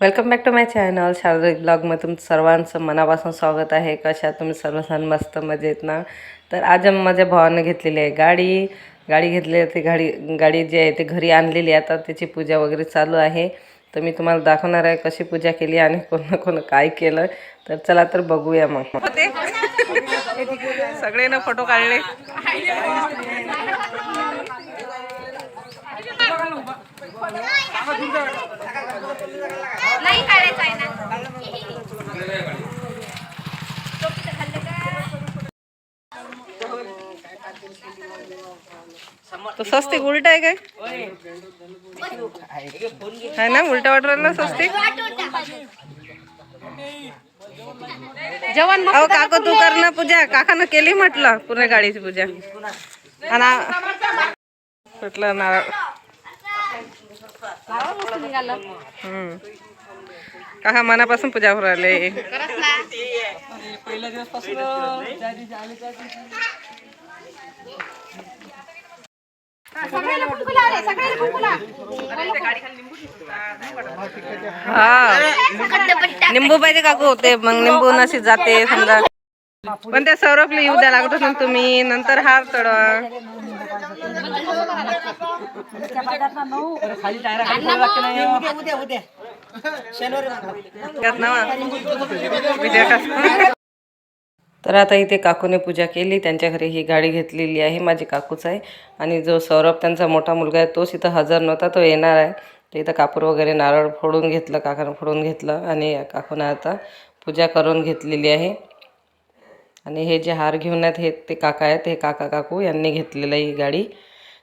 Welcome back to my channel Sharada ब्लॉगमध्ये तुमचं सर्वांचं मनापासून स्वागत आहे. कशा तुम्ही सर्वजण? मस्त मजेत ना? तर आज माझ्या भावानं घेतलेली आहे गाडी. गाडी घेतली ती गाडी गाडी जी आहे ती घरी आणलेली आहे. आता त्याची पूजा वगैरे चालू आहे. तर मी तुम्हाला दाखवणार आहे कशी पूजा केली आणि कोण कोण काय केलं. तर चला तर बघूया मग. सगळे ना फोटो काढले. नाही काढायचं आहे ना. तो स्वस्तिक उलट आहे काय? आहे ना उलटा वाटू राहिला स्वस्तिक? जेवण अहो काका तू कर ना पूजा. काकानं केली म्हटलं पूर्ण गाडीची पूजा. आणि म्हटलं नारळ. काका मनापासून पूजा लाव. हा. निंबू पाहिजे काकू ते मग निंबू नशी जाते समजा. पण त्या सौरभला येऊ द्या लागत ना तुम्ही नंतर हार चढवा. तर आता इथे काकूने पूजा केली त्यांच्या घरी ही गाडी घेतलेली आहे माझी काकूच आहे. आणि जो सौरभ त्यांचा मोठा मुलगा आहे तोच इथं हजर नव्हता तो येणार आहे. तर इथं कापूर वगैरे नारळ फोडून घेतलं काकानं फोडून घेतलं आणि काकूनं आता पूजा करून घेतलेली आहे. आणि हे जे हार घेऊन आहेत हे ते काका आहेत हे काका काकू यांनी घेतलेलं आहे ही गाडी.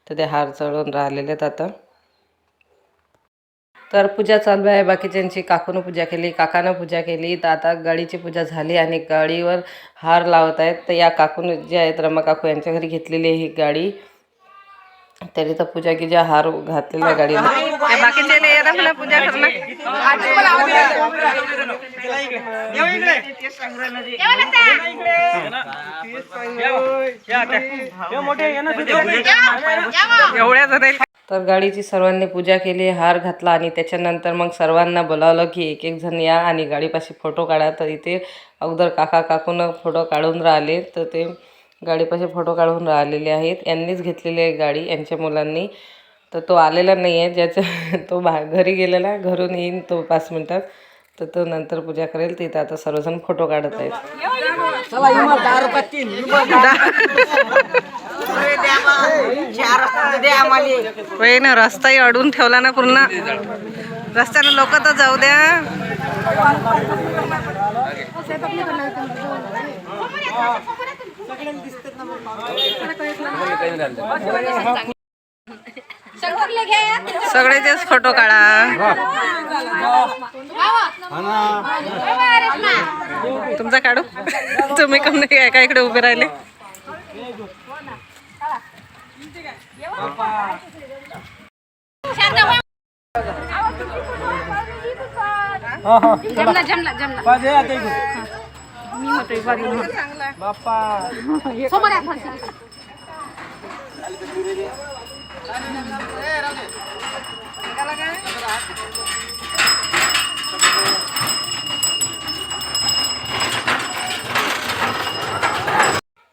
तर ते हार चढवून राहिलेले आहेत आता. तर पूजा चालू आहे. बाकीच्यांची काकूनं पूजा केली काकानं पूजा केली. तर आता गाडीची पूजा झाली आणि गाडीवर हार लावत आहेत. तर या काकून जे आहेत रमा काकू यांच्या घरी घेतलेली आहे ही गाडी. तरी तर पूजा की ज्या हार घातलेल्या गाडीला. येतात पूजा तर गाडीची सर्वांनी पूजा केली हार घातला आणि त्याच्यानंतर मग सर्वांना बोलावलं की एक एक जण या आणि गाडीपाशी फोटो काढा. तर इथे अगोदर काका काकून फोटो काढून राहिले. तर ते गाडीपाशी फोटो काढून राहिलेले आहेत. यांनीच घेतलेली आहे गाडी यांच्या मुलांनी. तर तो आलेला नाही आहे ज्याच्या तो बा घरी गेलेला आहे. घरून येईन तो पाच मिनटात. तर तो नंतर पूजा करेल. तिथं आता सर्वजण फोटो काढत आहेत. होय ना रस्ताही अडून ठेवला ना पूर्ण. रस्त्यानं लोक तर जाऊ द्या. शंकरला घ्या सगळे तेच फोटो काढा. तुमचा काढू? तुम्ही कम नाही एका इकडे उभे राहिले? जमला जमला जमला. मी होतोय समोर.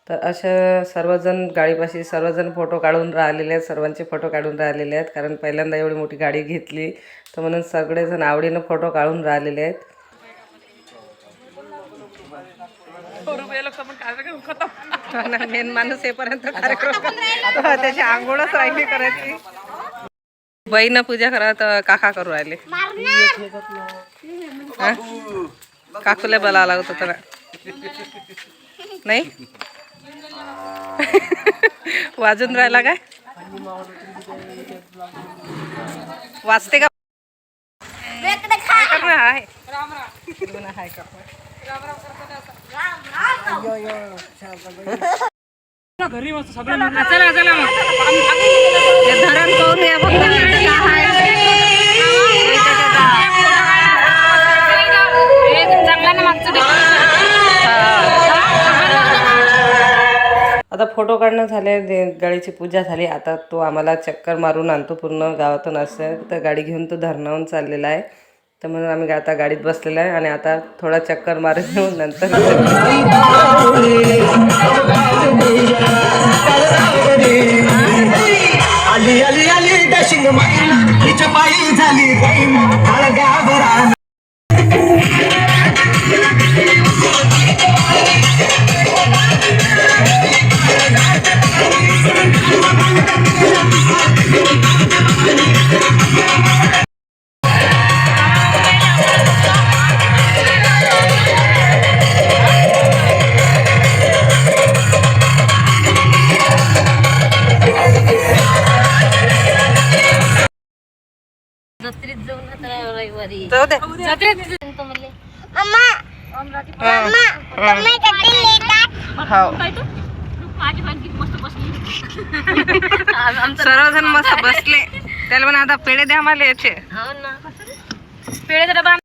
तर अशा सर्वजण गाडीपाशी सर्वजण फोटो काढून राहिलेले आहेत सर्वांचे फोटो काढून राहिलेले आहेत कारण पहिल्यांदा एवढी मोठी गाडी घेतली. तर म्हणून सगळेजण आवडीनं फोटो काढून राहिलेले आहेत. मेन माणूस येईपर्यंत कार्यक्रम. त्याची आंघोळच राहिली करायची. बाईनं पूजा करा तर काका करू राहिले? काकूला बोलावं लागत होतं ना. नाही? वाजून राहिला काय? वाजते का? हाय. हाय. घरी मस्त सगळं चला चला धरण या आता फोटो काढणं झाले गाडीची पूजा झाली. आता तो आम्हाला चक्कर मारून आणतो पूर्ण गावातून असं. तर गाडी घेऊन तो धरणावून चाललेला आहे. तर म्हणून आम्ही आता गाडीत बसलेलो आहे आणि आता थोडा चक्कर मारून येऊन नंतर. गाभरा जाऊ दे. हो सर्वजण मस्त बसले. त्याला म्हणा आता पेढे द्या मला याचे. पेढे जरा बांध